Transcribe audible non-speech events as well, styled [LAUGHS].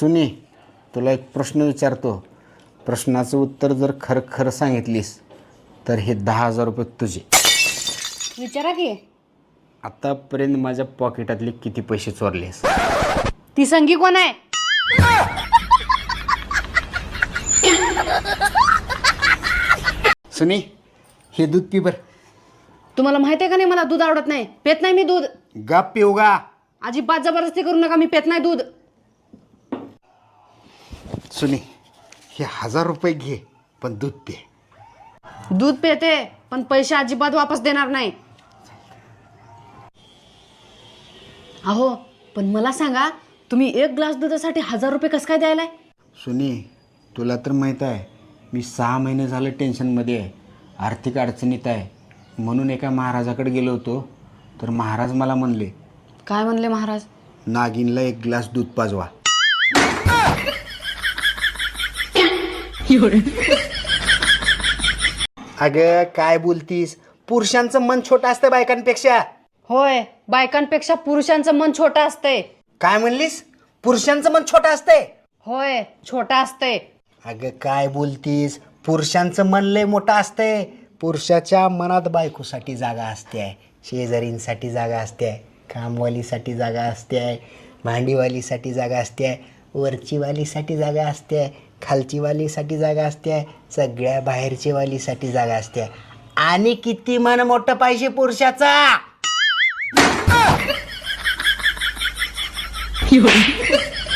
सुनी तुला एक प्रश्न विचारतो. प्रश्नाचं उत्तर जर खरं खरं सांगितलीस तर हे दहा हजार रुपये तुझे. विचारा की. आतापर्यंत माझ्या पॉकेटातले किती पैसे चोरलेस? ती संगी कोण आहे? सुनी हे दूध पी बर. तुम्हाला माहिती आहे का नाही मला दूध आवडत नाही. पेत नाही मी दूध. गप पिऊ गा. अजिबात जबरदस्ती करू नका मी पेत नाही दूध. सुनी हे हजार रुपये घे पण दूध पे. दूध पेते पण पैसे अजिबात वापस देणार नाही. अहो पण मला सांगा तुम्ही एक ग्लास दुधासाठी हजार रुपये कसं काय द्यायलाय? सुनी तुला तर माहीत आहे मी सहा महिने झालं टेन्शनमध्ये आहे आर्थिक अडचणीत आहे. म्हणून एका महाराजाकडे गेलो होतो तर महाराज मला म्हणले काय म्हणले महाराज? नागिनला एक ग्लास दूध पाजवा. [LAUGHS] अगं काय बोलतीस? पुरुषांचं मन छोटं असतं बायकांपेक्षा. होय बायकांपेक्षा पुरुषांचं मन छोटं असतंय. काय म्हणलीस? पुरुषांचं मन छोटं असतंय. होय छोटा असतंय. अगं काय बोलतीस? पुरुषांचं मन लय मोठं असतंय. पुरुषाच्या मनात बायकोसाठी जागा असते शेजारींसाठी जागा असते कामवालीसाठी जागा असते भांडीवालीसाठी जागा असते वरचीवालीसाठी जागा असते खालची वालीसाठी जागा असते सगळ्या बाहेरची वालीसाठी जागा असते. आणि किती मन मोठं पाहिजे पुरुषाचा? [LAUGHS]